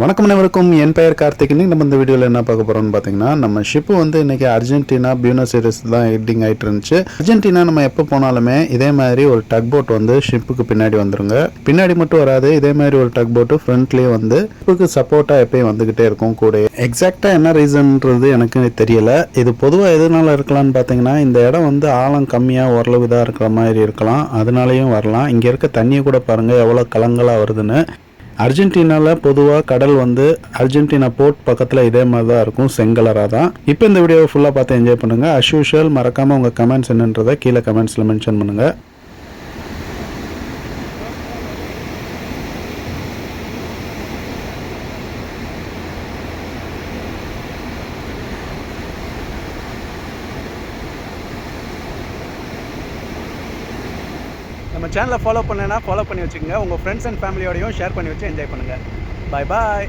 வணக்கம் அனைவருக்கும். என் பெயர் கார்த்திக். இன்னைக்கு நம்ம இந்த வீடியோவில் என்ன பார்க்க போகிறோம்னு பார்த்தீங்கன்னா நம்ம ஷிப்பு வந்து இன்னைக்கு அர்ஜென்டினா பியூனஸ் ஏரியஸ் தான் ஹெட்டிங் ஆயிட்டு இருந்துச்சு. அர்ஜென்டினா நம்ம எப்போ போனாலுமே இதே மாதிரி ஒரு டக் போட் வந்து ஷிப்புக்கு பின்னாடி வந்துருங்க. பின்னாடி மட்டும் வராது இதே மாதிரி ஒரு டக் போட்டு ஃப்ரண்ட்லேயே வந்து ஷிப்புக்கு சப்போர்ட்டாக எப்பயும் வந்துகிட்டே இருக்கும் கூட. எக்ஸாக்டாக என்ன ரீசன்ன்றது எனக்கு தெரியல. இது பொதுவாக எதனால இருக்கலாம்னு பார்த்தீங்கன்னா இந்த இடம் வந்து ஆழம் கம்மியாக ஓரளவு இதாக இருக்கிற மாதிரி இருக்கலாம். அதனாலையும் வரலாம். இங்கே இருக்க தண்ணியை கூட பாருங்கள் எவ்வளோ கலங்களாக வருதுன்னு. அர்ஜென்டினாவில் பொதுவாக கடல் வந்து அர்ஜென்டினா போர்ட் பக்கத்தில் இதே மாதிரி தான் இருக்கும் செங்கலராக தான் இப்போ இந்த வீடியோவை ஃபுல்லாக பார்த்து என்ஜாய் பண்ணுங்கள் அஸ் யூஷுவல் மறக்காமல் உங்கள் கமெண்ட்ஸ் என்னன்றதை கீழே கமெண்ட்ஸில் மென்ஷன் பண்ணுங்கள் நம்ம சேனலை ஃபாலோ பண்ணலைன்னா ஃபாலோ பண்ணி வச்சுக்கோங்க. உங்கள் ஃப்ரெண்ட்ஸ் அண்ட் ஃபேமிலியோடையும் ஷேர் பண்ணி வச்சு என்ஜாய் பண்ணுங்கள் பாய் பாய்